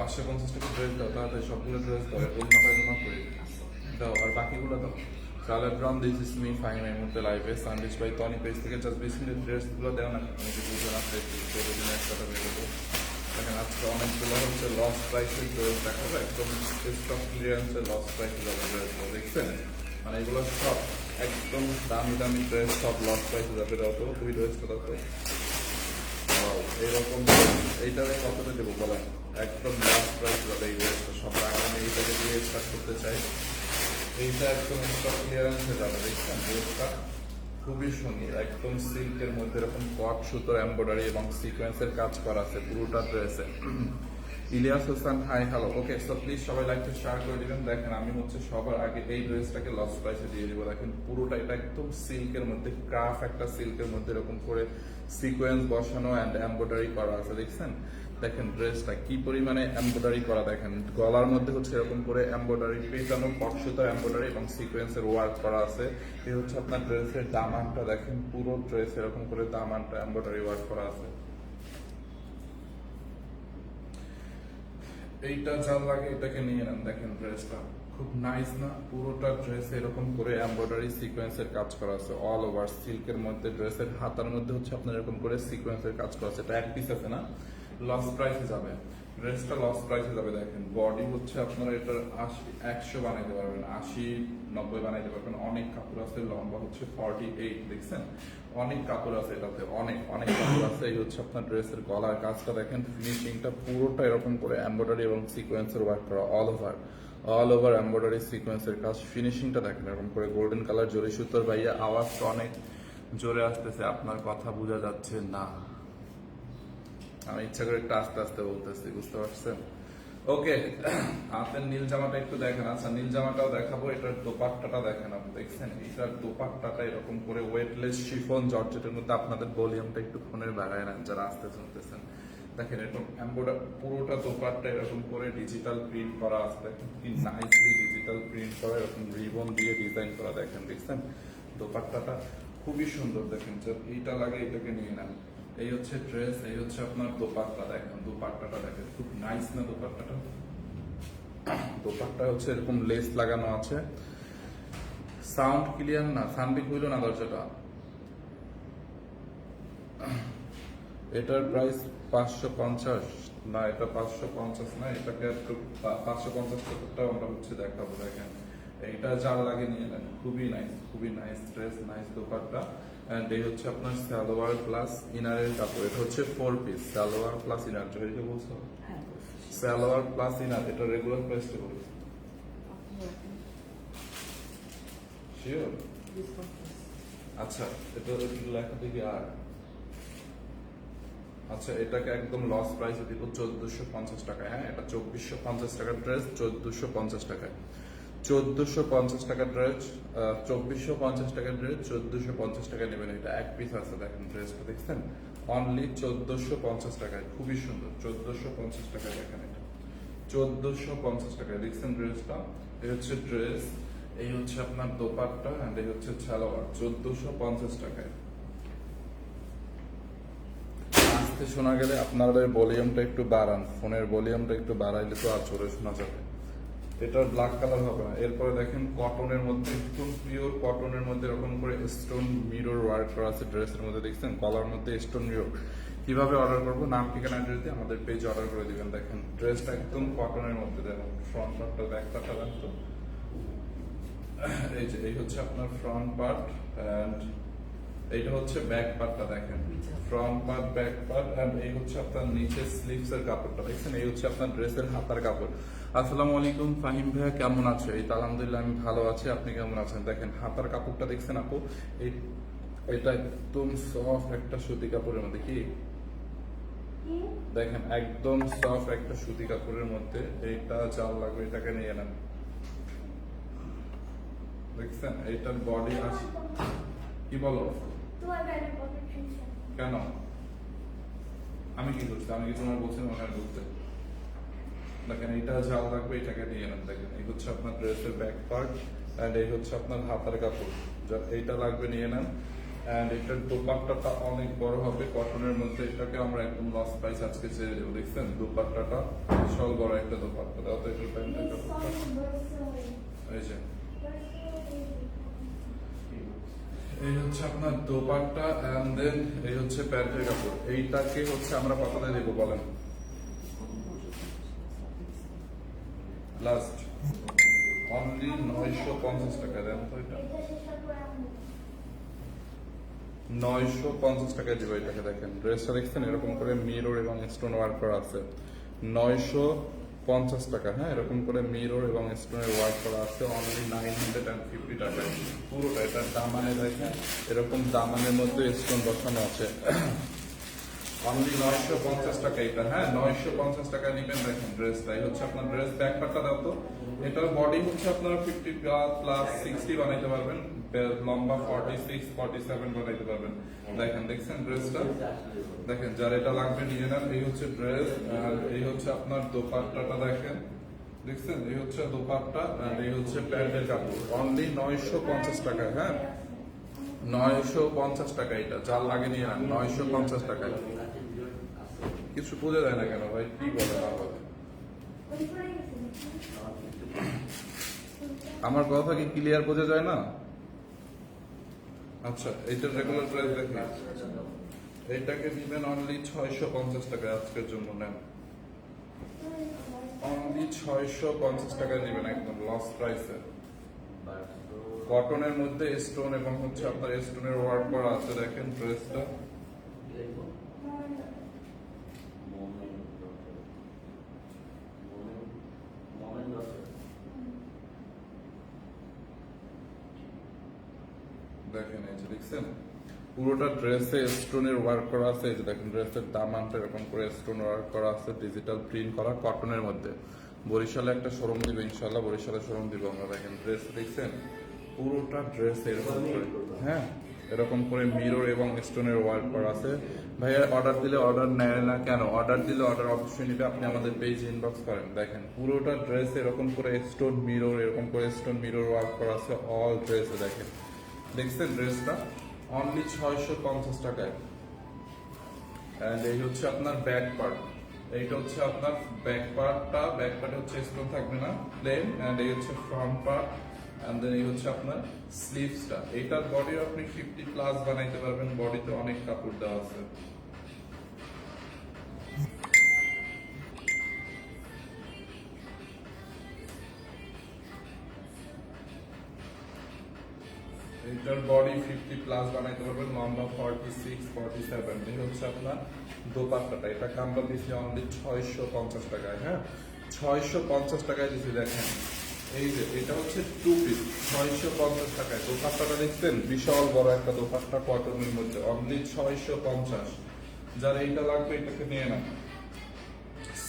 পাঁচশো পঞ্চাশ টাকা ড্রেস দাও, তাড়াতাড়ি সবগুলো ড্রেস দাও অন্য পায়জামা করে দাও। আর বাকিগুলো দাও তাহলে brown this is me fine এই মুহূর্তে লাইভে সানডিস বাই টনি পেজ থেকে জাস্ট বেসিক ড্রেসগুলো দেও না। অনেকে বুঝে না সেদিন একসাথে বের দেবো দেখেন, আজকে অনেকগুলো হচ্ছে লস প্রাইসের ড্রেস দেখাবো, একদম স্টক ক্লিয়ারেন্সের লস প্রাইসে যাবে ড্রেসগুলো দেখছেন? মানে এগুলো সব একদম দামি দামি ড্রেস সব লস প্রাইসে যাবে, দাও তো ওই ড্রেসটা দাও তো এইটারে কতটা দেবো? বলেন একদম লাস্ট প্রাইস যাবে এই ড্রেসটা সব আগে আমি এইটাকে দিয়ে স্টার্ট করতে চাই। এইটা একদম স্টক ক্লিয়ারেন্সে যাবে, দেখছেন? ড্রেসটা খুবই সুন্দর। একদম সিল্কের মধ্যে এরকম কট সুতোর এম্ব্রয়ডারি এবং সিকোয়েন্সের কাজ করা আছে, পুরোটা ড্রেসে Elias Hossain hi hello okay so please সবাই লাইকটা শেয়ার করে দিবেন। দেখেন, আমি হচ্ছে সবার আগে এই ড্রেসটাকে লস প্রাইসে দিয়ে দিব। দেখেন, পুরোটা এটা একদম সিল্কের মধ্যে ক্রাফ একটা সিল্কের মধ্যে এরকম করে সিকোয়েন্স বসানো অ্যান্ড এমব্রয়ডারি করা আছে, দেখছেন? দেখেন, ড্রেসটা কি পরিমাণে এমব্রয়ডারি করা, দেখেন, গলার মধ্যে হচ্ছে এরকম করে এমব্রয়ডারি পেটানো পটসুতার এমব্রয়ডারি এবং সিকোয়েন্সের ওয়ার্ক করা আছে। এই হচ্ছে আপনার ড্রেসের দামানটা, দেখেন, পুরো ড্রেস এরকম করে দামানটা এমব্রয়ডারি ওয়ার্ক করা আছে। এইটা যা লাগে এটাকে নিয়ে নেন। দেখেন ড্রেসটা খুব নাইস না? পুরোটা ড্রেস এরকম করে এমব্রয়ডারি সিকোয়েন্সের কাজ করা আছে। অল ওভার সিল্কের মধ্যে ড্রেসের হাতার মধ্যে হচ্ছে আপনার এরকম করে সিকোয়েন্সের কাজ করা আছে। এটা এক পিস আছে না? লস প্রাইসে যাবে। ড্রেসটা লস প্রাইসে যাবে দেখেন। বডি হচ্ছে আপনারা এটার আশি, একশো বানাইতে পারবেন, আশি, নব্বই বানাইতে পারবেন। অনেক কাপড় আছে, লম্বা হচ্ছে ফর্টি এইট দেখছেন? অনেক কাপড় আছে এটাতে, অনেক অনেক কাপড় আছে। এই হচ্ছে আপনার ড্রেসের গলার কাজটা দেখেন ফিনিশিংটা পুরোটা এরকম করে এমব্রয়ডারি এবং সিকোয়েন্সের ওয়ার্ক করা all over all over embroidery সিকোয়েন্সের কাজ। ফিনিশিংটা দেখেন, এরকম করে গোল্ডেন কালার জরি সুতোর ভাইয়া আওয়াজটা অনেক জোরে আসতেছে, আপনার কথা বোঝা যাচ্ছে না। আমি ইচ্ছা করে একটু আস্তে আস্তে বলতেছি, বুঝতে পারছেন? ওকে হাতের নীল জামাটা একটু দেখেন। আচ্ছা নীল জামাটাও দেখাবো, এটার দোপাট্টাটা দেখেন আপনি, দেখছেন? এটার দোপাট্টাটা এরকম করে ওয়েটলেস শিফন জর্জেটের মধ্যে আপনাদের ভলিউমটা একটু ফোনের বাড়ায় নেন, যারা আসতে শুনতেছেন দেখেন, এরকম এম্বোডার পুরোটা দোপাট্টা এরকম করে ডিজিটাল প্রিন্ট করা আছে। কি নাইসলি ডিজিটাল প্রিন্ট করা, এরকম রিবন দিয়ে ডিজাইন করা, দেখেন, দেখছেন? দোপাট্টাটা খুবই সুন্দর, দেখেন এইটা লাগে, এটাকে নিয়ে নেন। এই হচ্ছে ড্রেস এই হচ্ছে আপনার দোপাট্টা। দেখেন, দোপাট্টাটা দেখেন, খুব নাইস না দোপাট্টাটা? দোপাট্টা হচ্ছে এরকম লেস লাগানো আছে। সাউন্ড ক্লিয়ার না? সানবিক হইল না দরজাটা? এটার প্রাইস পাঁচশো পঞ্চাশ। না, এটা পাঁচশো পঞ্চাশ না, এটাকে একটু পাঁচশো পঞ্চাশ টাকাটাও আমরা হচ্ছে দেখাবো, দেখেন। এইটা যার লাগে নিয়ে নেন, খুবই নাইস খুবই nice dress nice dupatta. And এই হচ্ছে আপনার সালোয়ার প্লাস ইনারের কাপড়। এটা হচ্ছে four piece salwar plus inner জয়কে বলছো? হ্যাঁ সালোয়ার প্লাস ইনার এটা রেগুলার প্রাইস প্রাইসটা বলছো শিওর আচ্ছা এটা লেখা দেখি আর? আচ্ছা এটাকে একদম লস প্রাইসে দিব চোদ্দশো পঞ্চাশ টাকায়। হ্যাঁ এটা চব্বিশশো পঞ্চাশ টাকার ড্রেস চোদ্দশো পঞ্চাশ টাকায়। চোদ্দশো পঞ্চাশ টাকার ড্রেস চব্বিশশো পঞ্চাশ ড্রেস পঞ্চাশ নেবেন। এটা এক পিস আছে, দেখেন ড্রেসটা দেখছেন? অনলি চোদ্দশো পঞ্চাশ টাকায়, খুবই সুন্দর। চোদ্দশো পঞ্চাশ টাকায় এটা। চোদ্দশো পঞ্চাশ টাকায়, দেখছেন ড্রেসটা এই হচ্ছে ড্রেস এই হচ্ছে আপনার দোপাট্টা অ্যান্ড এই হচ্ছে সালোয়ার। চোদ্দশো পঞ্চাশ টাকায়। আসতে শোনা গেলে আপনাদের ভলিউমটা একটু বাড়ান। ফোনের ভলিউমটা একটু বাড়াইলে তো আর জোরে শোনা যাবে। এটার ব্ল্যাক কালার হবে না। এরপরে দেখেন কটনের মধ্যে, একদম পিওর কটনের মধ্যে এরকম করে স্টোন মিরর ওয়ার্ক করা আছে ড্রেসের মধ্যে, দেখছেন? কলার মধ্যে স্টোন মিরর কীভাবে অর্ডার করব? নাম, ঠিকানা যদি আমাদের পেজে অর্ডার করে দিবেন। দেখেন ড্রেসটা একদম কটনের মধ্যে, দেখেন ফ্রন্ট পার্টটা ব্যাক পার্টটা দেখতো এই যে, এই হচ্ছে আপনার ফ্রন্ট পার্ট অ্যান্ড এইটা হচ্ছে ব্যাক পার্টটা দেখেন। Front part back part and এই হচ্ছে আপনার নিচে স্লিভস এর কাপড়টা। দেখছেন? এই হচ্ছে আপনার ড্রেসের হাতার কাপড়। আসসালামু আলাইকুম ফাহিম ভাইয়া কেমন আছো? এই তো আলহামদুলিল্লাহ আমি ভালো আছি। আপনি কেমন আছেন? দেখেন হাতার কাপড়টা দেখছেন আপু? এই এটা একদম সফট একটা সুতি কাপড়ের মধ্যে কি? দেখেন একদম সফট একটা সুতি কাপড়ের মধ্যে এইটা চাল লাগবে এটাকে নিয়ে নেন। দেখছেন? এইটার বডি আছে কি বলো? কেন? আমি কি করছি? আমি কি তোমার বলছি ওখানে ঢুকতে দেখেন এটা ঝাল রাখবে এটাকে নিয়ে নেন। দেখেন এই হচ্ছে আপনার ড্রেসের ব্যাক পার্ট এন্ড এই হচ্ছে আপনার হাতার কাপড়। যা- এইটা লাগবে নিয়ে নেন। অ্যান্ড এটার দোপাট্টাটা অনেক বড় হবে। কটনের মধ্যে এটাকে আমরা একদম লস প্রাইস আজকে ছেড়ে দেবো দেখছেন? দোপাট্টাটা বিশাল বড় একটা দোপাট্টা। দাও তো এটার প্যান্টের কাপড়টা। এই যে। এই হচ্ছে আপনার দোপাট্টা অ্যান্ড দেন এই হচ্ছে প্যান্টের কাপড়। এইটাকে হচ্ছে আমরা কতটা দেবো বলেন। লাস্ট অনলি নয়শো পঞ্চাশ টাকা, দেন তো এটা। এটা নয়শো পঞ্চাশ টাকায় দিব এটাকে দেখেন। ড্রেসটা দেখছেন? এরকম করে মিরর এবং স্টোন ওয়ার্ক করা আছে। নয়শো পঞ্চাশ টাকা হ্যাঁ? এরকম করে মিরর এবং স্টোনের ওয়ার্ক করা আছে। Only nine hundred and fifty টাকায়। পুরোটা এটার দামানে দেখেন, এরকম দামানের মধ্যে স্টোন বসানো আছে। অনলি নয়শো পঞ্চাশ টাকা এটা। হ্যাঁ নয়শো পঞ্চাশ টাকা নিবেন, দেখেন ড্রেসটা এই হচ্ছে আপনার ড্রেস ব্যাক পার্টটা দাও তো। এটার বডি হচ্ছে আপনারা ফিফটি প্লাস সিক্সটি বানাইতে পারবেন লম্বা ফর্টি সিক্স ফর্টি সেভেন বানাইতে পারবেন। দেখেন, দেখছেন ড্রেসটা দেখেন, যার এটা লাগবে নিয়ে নেন, এই হচ্ছে ড্রেস আর এই হচ্ছে আপনার দোপাট্টাটা দেখেন। দেখছেন? এই হচ্ছে দোপাট্টা, আর এই হচ্ছে প্যান্টের কাপড়। অনলি নয়শো পঞ্চাশ টাকা হ্যাঁ? নয়শো পঞ্চাশ টাকা এটা, যার লাগে নিয়ে নেন নয়শো পঞ্চাশ টাকায় কিছু বোঝা যায় না কেন ভাই, কি বলে না আমার কথা কি ক্লিয়ার বোঝা যায় না? আচ্ছা এইটার রেগুলার প্রাইস দেখেন এইটাকে দিবেন অনলি ছয়শো পঞ্চাশ টাকা আজকের জন্য, নেন। অনলি ছয়শো পঞ্চাশ টাকায় দিবেন একদম লস প্রাইসে কটনের মধ্যে স্টোন এবং হচ্ছে আপনার স্টোনের ওয়ার্ক করা আছে, দেখেন ড্রেসটা দেখেন এই যে দেখছেন? পুরোটা ড্রেসে স্টোনের ওয়ার্ক করা আছে যে দেখেন ড্রেসের দামানটা এরকম করে স্টোন ওয়ার্ক করা আছে ডিজিটাল প্রিন্ট করা কটনের মধ্যে। বরিশালে একটা শোরুম দিবে ইনশাল্লাহ বরিশালে শোরুম দিব আমরা, দেখেন ড্রেস দেখছেন? পুরোটা ড্রেস এরকম করে হ্যাঁ এরকম করে মিরর এবং স্টোনের ওয়ার্ক করা আছে। ভাইয়া অর্ডার দিলে অর্ডার নেয় না কেন? অর্ডার দিলে অর্ডার অবশ্যই নিবে আপনি আমাদের পেজ ইনবক্স করেন। দেখেন পুরোটা ড্রেস এরকম করে স্টোন মিরর এরকম করে স্টোন মিরর ওয়ার্ক করা আছে অল ড্রেসে দেখেন। দেখছেন ড্রেসটা অনলি ছয়শো পঞ্চাশ টাকায়। অ্যান্ড এই হচ্ছে আপনার ব্যাক পার্ট এইটা হচ্ছে আপনার ব্যাক পার্টটা ব্যাক পার্টে হচ্ছে স্টোন থাকবে না প্লেন অ্যান্ড এই হচ্ছে ফ্রন্ট পার্ট অ্যান্ড দেন এই হচ্ছে আপনার স্লিভসটা আপনি ফিফটি প্লাস বানাইতে পারবেন। বডিতে অনেক কাপড় দেওয়া আছে। এটার বডি ফিফটি প্লাস বানাইতে পারবেন। লম্বা ফর্টি সিক্স ফর্টি সেভেন এই হচ্ছে আপনার দোপাট্টাটা। এটাকে আমরা দিচ্ছি অনলি ছয়শো পঞ্চাশ টাকায় হ্যাঁ? ছয়শো পঞ্চাশ টাকায় দিচ্ছি দেখেন। এই যে, এটা হচ্ছে টু ছয়শো পঞ্চাশ টাকায়। দোপাট্টাটা দেখছেন? বিশাল বড় একটা দোপাট্টা কটনের মধ্যে। অনলি ছয়শো পঞ্চাশ। যার এইটা লাগবে, এটাকে নিয়ে না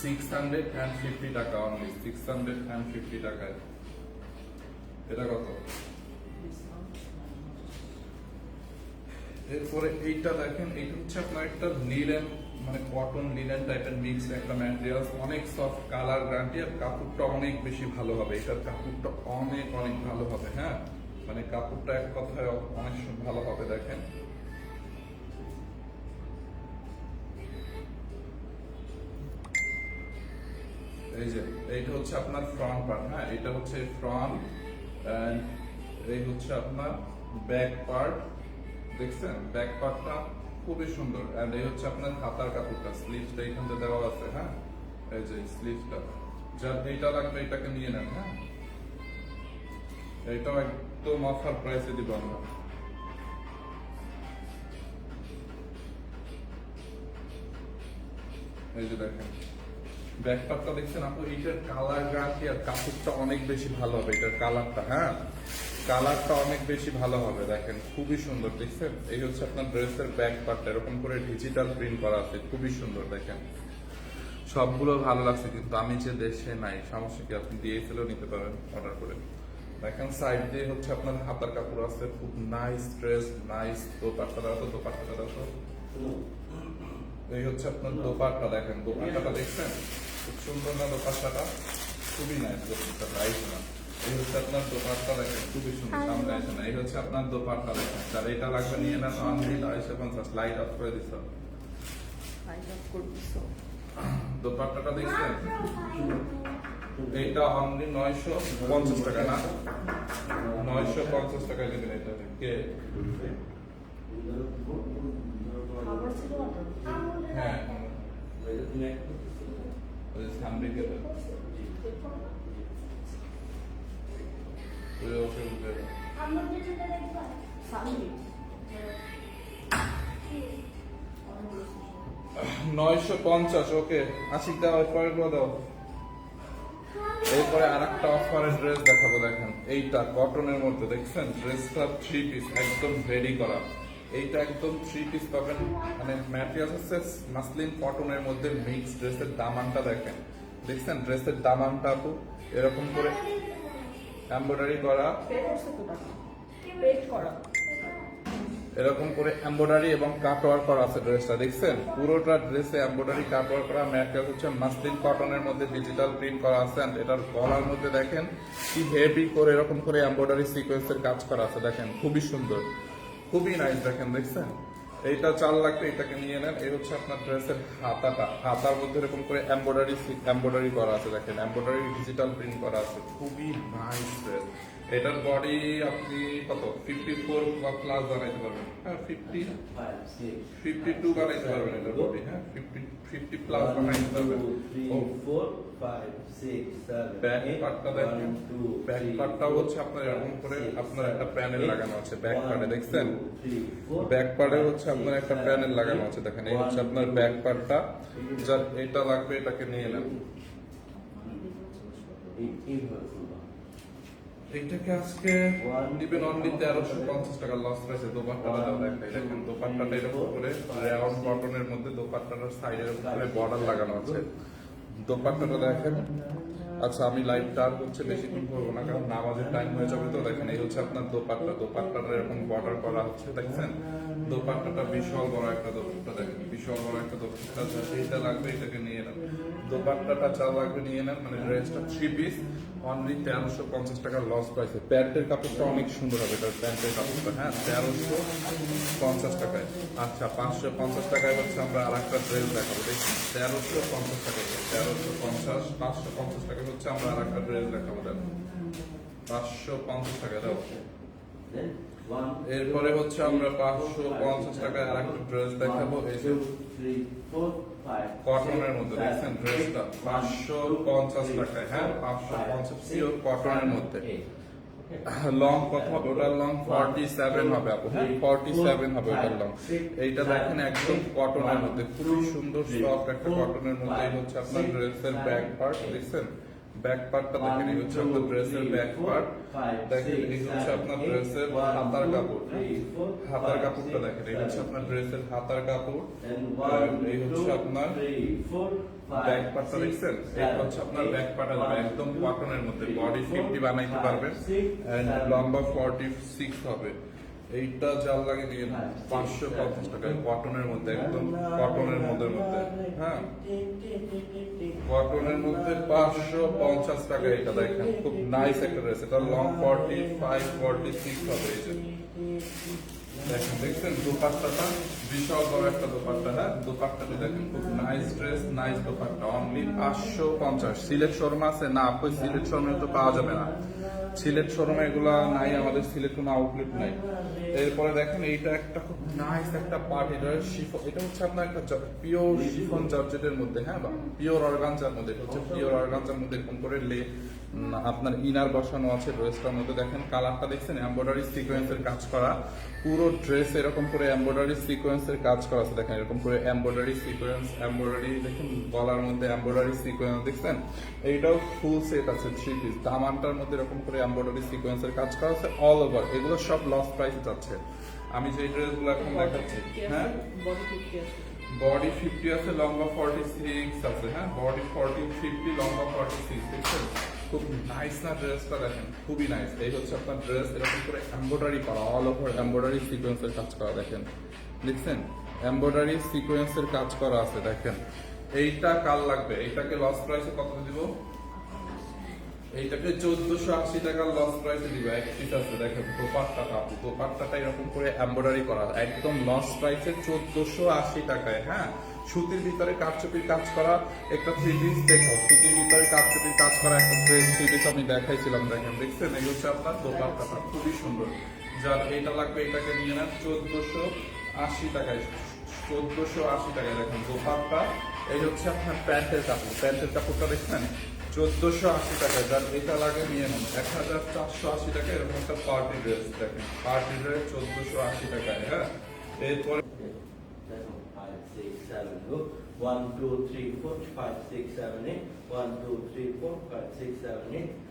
সিক্স হান্ড্রেড অ্যান্ড ফিফটি টাকা only six hundred and fifty টাকায়। এটা কত? এরপরে এইটা দেখেন এইটা হচ্ছে আপনার একটা লিলেন মানে কটন লিলেন টাইপের মিক্স একটা ম্যাটেরিয়াল অনেক সফট কালার গ্যারান্টি আর কাপড়টা অনেক বেশি ভালো হবে। এটার কাপড়টা অনেক অনেক ভালো হবে হ্যাঁ? মানে কাপড়টা এক কথায় অনেক ভালো হবে, দেখেন। এই যে, এইটা হচ্ছে আপনার ফ্রন্ট পার্ট হ্যাঁ? এটা হচ্ছে ফ্রন্ট এই হচ্ছে আপনার ব্যাক পার্ট দেখছেন? ব্যাক পার্টটা খুবই সুন্দর। এন্ড এই হচ্ছে আপনার হাতার কাপড়টা স্লিভসটা এখানটা দেওয়া আছে হ্যাঁ? এই যে স্লিভসটা যার যেটা লাগবে এটাকে নিয়ে নেন হ্যাঁ? এটাও একদম অফার প্রাইসে দিব আমরা। এই যে দেখেন। ব্যাকপারটা দেখছেন আপু? এটার কালার গ্যারান্টি আর কাপড়টা অনেক বেশি ভালো হবে, এটার কালারটা হ্যাঁ? কালারটা অনেক বেশি ভালো হবে, দেখেন, খুবই সুন্দর, দেখছেন? এই হচ্ছে আপনার ড্রেসের ব্যাক পার্টটা এরকম করে ডিজিটাল প্রিন্ট করা আছে, খুবই সুন্দর, দেখেন। সবগুলো ভালো লাগছে, কিন্তু আমি যে দেশে নাই, সমস্যা কি? আপনি দিয়ে ফেলেও নিতে পারেন অর্ডার করে। দেখেন সাইড দিয়ে হচ্ছে আপনার হাতার কাপড় আছে, খুব নাইস ড্রেস নাইস দোপাট্টা, দাও তো, দোপাট্টা, দাও এই হচ্ছে আপনার দোপাট্টা দেখেন দোপাট্টাটা দেখছেন? খুব সুন্দর না দোপাট্টাটা? খুবই নাইস দোপাট্টাটা এই না। এই হচ্ছে আপনার দোপাট্টা দেখেন খুবই সুন্দর সামনে আসে না। এই হচ্ছে আপনার দোপাট্টা দেখেন যার এটা লাগবে নিয়ে নেন অনলি নয়শো পঞ্চাশ লাইট অফ করে দিচ্ছ লাইট অফ করতেছো দোপাট্টাটা দেখছেন? এইটা অনলি নয়শো পঞ্চাশ টাকা না? নয়শো পঞ্চাশ টাকায় দেবেন এটা। কে? হ্যাঁ। নয়শো পঞ্চাশ, ওকে। আশি দাও এরপরে গুলো দাও। এরপরে আর একটা অফারের ড্রেস দেখাবো, দেখেন। এইটা কটনের মধ্যে, দেখছেন? ড্রেসটা থ্রি পিস একদম রেডি করা। এইটা একদম থ্রি পিস পাবেন। মানে ম্যাটেরিয়াল হচ্ছে মাসলিন কটনের মধ্যে মিক্স ড্রেসের দামানটা দেখেন। দেখছেন? ড্রেসের দামানটা আপু, এরকম করে এমব্রয়ডারি করা। এরকম করে এমব্রয়ডারি এবং কাটওয়ার করা আছে ড্রেসটা দেখছেন? পুরোটা ড্রেসে এমব্রয়ডারি কাটওয়ার করা। ম্যাটেরিয়াল হচ্ছে মাসলিন কটনের মধ্যে ডিজিটাল প্রিন্ট করা আছে and এটার গলার মধ্যে দেখেন কি হেভি করে এরকম করে এমব্রয়ডারি সিকোয়েন্সের কাজ করা আছে। দেখেন, খুবই সুন্দর। খুবই নাইস দেখেন, দেখছেন? এইটা চাল লাগবে এটাকে নিয়ে নেন, এই হচ্ছে আপনার ড্রেসের হাতাটা। হাতার মধ্যে এরকম করে এমব্রয়ডারি এমব্রয়ডারি করা আছে, দেখেন এমব্রয়ডারি ডিজিটাল প্রিন্ট করা আছে। খুবই নাইস ড্রেস এটার বডি আপনি কত ফিফটি ফোর বা প্লাস বানাইতে পারবেন হ্যাঁ ফিফটি ফিফটি টু বানাইতে পারবেন এটার বডি হ্যাঁ ফিফটি ফিফটি প্লাস বানাইতে পারবেন ব্যাক পার্টটা দেখেন ব্যাক পার্টটা হচ্ছে আপনার এরকম করে আপনার একটা প্যানেল লাগানো আছে ব্যাক পার্টে দেখছেন ব্যাক পার্টে হচ্ছে আপনার একটা প্যানেল লাগানো আছে দেখেন এই হচ্ছে আপনার ব্যাক পার্টটা যার এটা লাগবে এটাকে নিয়ে নেন এইটাকে আজকে দিবেন অনলি তেরোশো পঞ্চাশ টাকা লস রয়েছে দোপাট্টাটা দাও দেখাই দেখেন দোপাট্টাটা এরকম করে রাউন্ড কটনের মধ্যে দোপাট্টাটার সাইডের উপরে বর্ডার লাগানো আছে। দোপাট্টাটা দেখেন। আচ্ছা আমি লাইভটা আর হচ্ছে বেশিক্ষণ করব না কারণ নামাজের টাইম হয়ে যাবে তো। দেখেন এই হচ্ছে আপনার দোপাট্টা। দোপাট্টাটা এরকম বর্ডার করা হচ্ছে দেখছেন? দোপাট্টাটা বিশাল বড় একটা দোপাট্টা দেখেন বিশাল বড় একটা দোপাট্টা এটা লাগবে এটাকে নিয়ে নেন। দোপাট্টাটা চা লাগবে নিয়ে নেন মানে ড্রেসটা থ্রি পিস অনলি তেরোশো পঞ্চাশ টাকা লস পাইছে প্যান্টের কাপড়টা অনেক সুন্দর হবে এটার প্যান্টের কাপড়টা হ্যাঁ তেরোশো পঞ্চাশ টাকায়। আচ্ছা পাঁচশো পঞ্চাশ টাকায় হচ্ছে আমরা আর একটা ড্রেস দেখাবো। দেখি, তেরোশো পঞ্চাশ টাকায়। তেরোশো পঞ্চাশ, পাঁচশো পঞ্চাশ টাকা হচ্ছে আমরা আর একটা ড্রেস দেখাবো, দেখো। পাঁচশো পঞ্চাশ টাকা দাও এরপরে হচ্ছে আমরা পাঁচশো পঞ্চাশ টাকায় আর একটা ড্রেস দেখাবো, এই কটনের মধ্যে দেখছেন ড্রেসটা পাঁচশো পঞ্চাশ টাকায় হ্যাঁ পাঁচশো পঞ্চাশ পিওর কটনের মধ্যে। লং কত হবে? ওটার লং ফর্টি সেভেন হবে আপু। হ্যাঁ ফর্টি সেভেন হবে ওটার লং এইটা দেখেন একদম কটনের মধ্যে। খুবই সুন্দর সফট একটা কটনের মধ্যে। হচ্ছে আপনার ড্রেসের ব্যাক পার্ট দেখছেন? ব্যাক পার্টটা দেখেন এই হচ্ছে আপনার ড্রেসের ব্যাক পার্ট দেখেন এই হচ্ছে আপনার ড্রেসের হাতার কাপড়। হাতার কাপড়টা দেখেন এই হচ্ছে আপনার ড্রেসের হাতার কাপড়। আর এই হচ্ছে আপনার ব্যাক পার্টটা দেখছেন? এটা হচ্ছে আপনার ব্যাক পার্ট আসবে একদম কটনের মধ্যে বডি ফিফটি বানাইতে পারবেন। এন্ড লম্বা ফর্টি সিক্স হবে। এইটা জাল লাগে দিয়ে পাঁচশো পঞ্চাশ টাকায় কটনের মধ্যে একদম কটনের মধ্যে মধ্যে হ্যাঁ। কটনের মধ্যে পাঁচশো পঞ্চাশ টাকা এটা দেখেন খুব নাইস একটা ড্রেস এটা long forty five forty six হবে এই যে। দেখেন দেখছেন? দোপাট্টাটা বিশাল বড় একটা দোপাট্টা হ্যাঁ? দোপাট্টাটা দেখেন খুব nice dress nice dupatta. Only পাঁচশো পঞ্চাশ। সিলেট শর্মা আছে? না আপনি সিলেট শোরুমে তো পাওয়া যাবে না। সিলেট শোরুমে এগুলা নাই, আমাদের সিলেট কোনো আউটলেট নাই। এরপরে দেখেন এইটা একটা খুব নাইস একটা পার্ট এটা শিফন এটা হচ্ছে আপনার একটা পিওর শিফন জর্জেটের মধ্যে হ্যাঁ বা? পিওর অর্গানজার মধ্যে, এটা হচ্ছে পিওর অর্গানজার মধ্যে এরকম করে লে আপনার ইনার বসানো আছে ড্রেসটার মধ্যে দেখেন কালারটা দেখছেন এমব্রয়ডারি সিকোয়েন্সের কাজ করা। পুরো ড্রেস এরকম করে এমব্রয়ডারি সিকোয়েন্সের কাজ করা আছে দেখেন এরকম করে এমব্রয়ডারি সিকোয়েন্স এমব্রয়ডারি দেখেন গলার মধ্যে এমব্রয়ডারি সিকোয়েন্স দেখছেন? এইটাও ফুল সেট আছে থ্রি পিস দামানটার মধ্যে এরকম করে এমব্রয়ডারি সিকোয়েন্সের কাজ করা আছে অল ওভার এগুলো সব লস প্রাইস যাচ্ছে। আমি যে ড্রেসগুলো এখন দেখাচ্ছি হ্যাঁ? বডি ফিফটি আছে। বডি ফিফটি আছে লম্বা ফর্টি সিক্স আছে হ্যাঁ? বডি ফর্টি ফিফটি লম্বা ফর্টি সিক্স দেখছেন? খুব নাইস না ড্রেসটা দেখেন, খুবই নাইস এই হচ্ছে আপনার ড্রেস এরকম করে করা অল ওভার সিকোয়েন্সের কাজ করা, দেখেন। দেখছেন? সিকোয়েন্সের কাজ করা আছে, দেখেন। এইটা কাল লাগবে? এইটাকে লস প্রাইসে কত দিব? এইটাকে চোদ্দশো আশি টাকার লস প্রাইসে দিব, এক পিস আছে, দেখেন দোপাট্টাটা এরকম করে এমব্রয়ডারি করা, একদম লস প্রাইসে চোদ্দশো আশি টাকায় হ্যাঁ? সুতির ভিতরে কাঠচুপির কাজ করা, একটা থ্রি পিস দেখাও সুতির ভিতরে কাঠচুপির কাজ করা একটা ড্রেস থ্রি পিস আমি দেখাইছিলাম, দেখেন, দেখছেন? এই হচ্ছে আপনার দোপাট্টাটা, খুবই সুন্দর। যার এটা লাগবে, এটাকে নিয়ে নেন চোদ্দশো আশি টাকায়, চোদ্দশো আশি টাকায়, দেখেন, দোপাট্টা। এই হচ্ছে আপনার প্যান্টের কাপড়। প্যান্টের কাপড়টা দেখছেন? চোদ্দশো আশি টাকা যার এটা লাগে নিয়ে নেন এক হাজার চারশো আশি টাকা এরকম একটা পার্টি ড্রেস দেখেন। পার্টি ড্রেস চোদ্দশো আশি টাকায় হ্যাঁ? এরপরে Seven, five, six, seven, hook. One, two, three, four, five, six, seven, eight. One, two, three, four, five, six, seven, eight.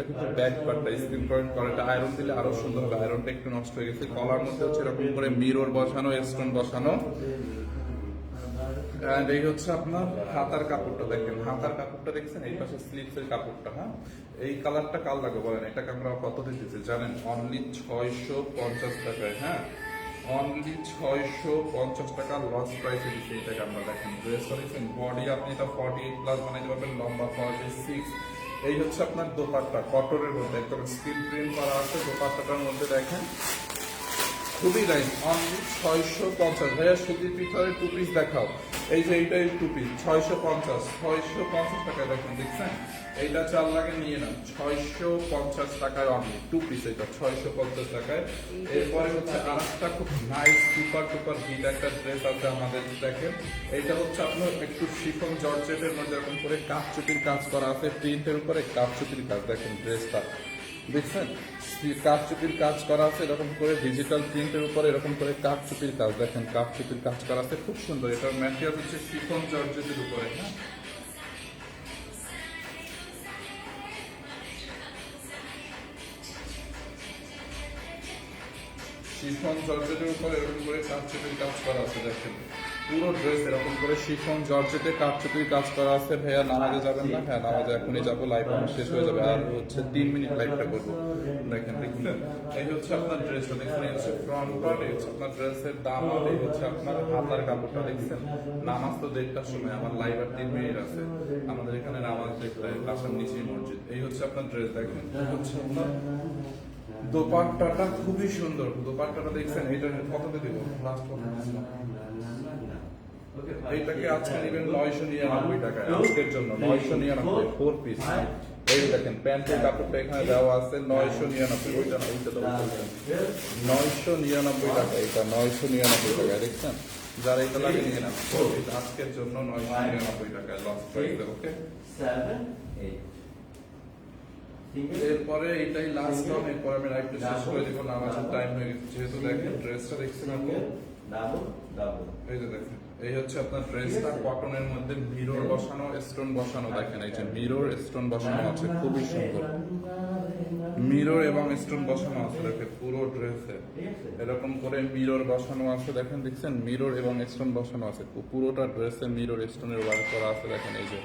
এটা কিন্তু ব্যাক পার্টটা স্ক্রিন প্রিন্ট করা আয়রন দিলে আরও সুন্দর হবে। আয়রনটা একটু নষ্ট হয়ে গেছে। কলার মধ্যে হচ্ছে এরকম করে মিরর বসানো স্টোন বসানো। এই হচ্ছে আপনার হাতার কাপড়টা দেখেন। হাতার কাপড়টা দেখছেন? এই পাশে কাপড়টা হ্যাঁ? এই কালারটা কাল বলেন? আমরা কত দিতেছি? জানেন? অনলি ছয়শো পঞ্চাশ টাকায় হ্যাঁ? অনলি ছয়শো পঞ্চাশ টাকা লস প্রাইসে দিচ্ছে এটাকে আমরা দেখেন। ড্রেস দেখছেন বডি আপনি এটা ফর্টি এইট প্লাস বানাইতে পারবেন, লম্বা ফর্টি সিক্স এই হচ্ছে আপনার দোপাট্টা কটনের মধ্যে। একদম স্ক্রিন প্রিন্ট করা আছে দোপাট্টাটার মধ্যে দেখেন। খুবই নাইস অনলি ছয়শো পঞ্চাশ। ভাইয়া, সুতির পিঠরের টু পিস দেখাও। এই যে এইটাই টু পিস ছয়শো পঞ্চাশ। ছয়শো পঞ্চাশ টাকায় দেখুন, দেখছেন? এইটা চার লাগে নিয়ে নাও। ছয়শো পঞ্চাশ টাকায় অনলি টু পিস এটা ছয়শো পঞ্চাশ টাকায়। এরপরে হচ্ছে আরেকটা খুব নাইস সুপার টুপার হিট একটা ড্রেস আছে আমাদের, দেখেন। এটা হচ্ছে আপনার একটু শিফন জর্জেটের মধ্যে এরকম করে কাপচুপির কাজ করা আছে প্রিন্টের উপরে কাপচুপির কাজ, দেখেন ড্রেসটা দেখছেন? কাপচুপির কাজ করা আছে, এরকম করে ডিজিটাল প্রিন্টের উপরে এরকম করে কাপচুপির কাজ। দেখেন কাপচুপির কাজ করা আছে, খুব সুন্দর। এটার ম্যাটেরিয়াল হচ্ছে শিফন জর্জেটের উপরে হ্যাঁ? শিফন জর্জেটের উপর এরকম করে কাপচুপির কাজ করা আছে, দেখেন। পুরো ড্রেস এরকম করে শিফন জর্জেটে কাপচুপির কাজ করা আছে। ভাইয়া, নামাজে যাবেন না? হ্যাঁ নামাজে এখনই যাব লাইভ আমার শেষ হয়ে যাবে। আর হচ্ছে তিন মিনিট লাইভটা করব দেখেন দেখলেন এই হচ্ছে আপনার ড্রেসটা দেখছেন? এই হচ্ছে ফ্রন্ট পার্ট এই হচ্ছে আপনার ড্রেসের দাম আর এই হচ্ছে আপনার হাতার কাপড়টা, দেখছেন? নামাজ তো দেড়টার সময় আমার লাইভ আর তিন মিনিট আছে। আমাদের এখানে নামাজ দেখতে হয় বাসার নিচে মসজিদ। এই হচ্ছে আপনার ড্রেস দেখেন? হচ্ছে আপনার দোপাট্টাটা খুবই সুন্দর। দোপাট্টাটা দেখছেন? এটা কততে দিব? লাস্ট আজকে নেবেন নয়শো নিরানব্বই টাকায় Two, আজকের জন্য নয়শো নিরানব্বই ফোর পিস এই দেখেন প্যান্টের কাপড়টা এখানে দেওয়া আছে নয়শো নিরানব্বই। ওইটা ওইটা তো নয়শো নিরানব্বই টাকা এটা নয়শো নিরানব্বই টাকা দেখছেন? যারা এটা লাগে নিয়ে নেন। আজকের জন্য নয়শো নিরানব্বই টাকায় লস প্রাইসে ওকে? এরপরে এটাই লাস্ট টাইম এরপরে আমি লাইভটা শেষ করে দিব নামাজের টাইম হয়ে গেছে যেহেতু দেখেন ড্রেসটা দেখছেন আপনি. এই যে দেখেন। এই হচ্ছে আপনার ড্রেসটা কটনের মধ্যে মিরর বসানো স্টোন বসানো, দেখেন এই যে মিরর স্টোন বসানো আছে, খুবই সুন্দর। মিরর এবং স্টোন বসানো আছে, দেখেন পুরো ড্রেসে এরকম করে মিরর বসানো আছে, দেখেন, দেখছেন? মিরর এবং স্টোন বসানো আছে পুরোটা ড্রেসে মিরর স্টোনের ওয়ার্ক করা আছে, দেখেন এই যে।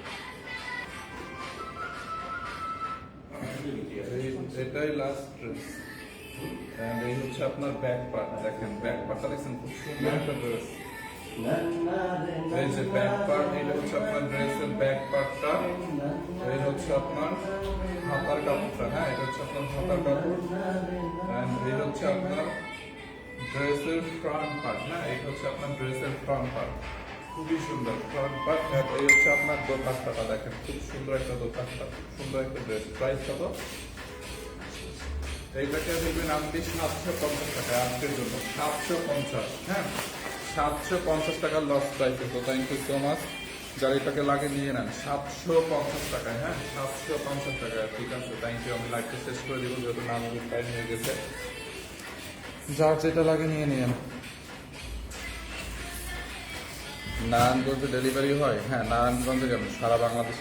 এটাই লাস্ট ড্রেস এই হচ্ছে আপনার ব্যাক পার্ট দেখেন ব্যাক পার্টটা দেখছেন, খুব সুন্দর একটা ড্রেস এই যে ব্যাক পার্ট এটা হচ্ছে আপনার ড্রেসের ব্যাক পার্টটা এই হচ্ছে আপনার হাতার কাপড়টা হ্যাঁ এটা হচ্ছে আপনার হাতার কাপড়। এন্ড এই হচ্ছে আপনার ড্রেসের ফ্রন্ট পার্ট হ্যাঁ এই হচ্ছে আপনার ড্রেসের ফ্রন্ট পার্ট খুবই সুন্দর ফ্রন্ট পার্ট এই হচ্ছে আপনার দোপাট্টাটা দেখেন, খুব সুন্দর একটা খুব সুন্দর একটা ড্রেস প্রাইস কত? এইটাকে দেখবেন আপনি সাতশো পঞ্চাশ টাকা, আজকের জন্য, সাতশো পঞ্চাশ হ্যাঁ। সাতশো পঞ্চাশ টাকার loss price thank you so যারা এটাকে লাগে নিয়ে নেন, সাতশো পঞ্চাশ টাকা হ্যাঁ? সাতশো পঞ্চাশ টাকা ঠিক আছে থ্যাংক ইউ আমি লাইভটা শেষ করে দেবো, যেহেতু নাম টাইম হয়ে গেছে। যার যেটা লাগে নিয়ে নিন নারায়ণগঞ্জে ডেলিভারি হয়? হ্যাঁ নারায়ণগঞ্জে কেন সারা বাংলাদেশ।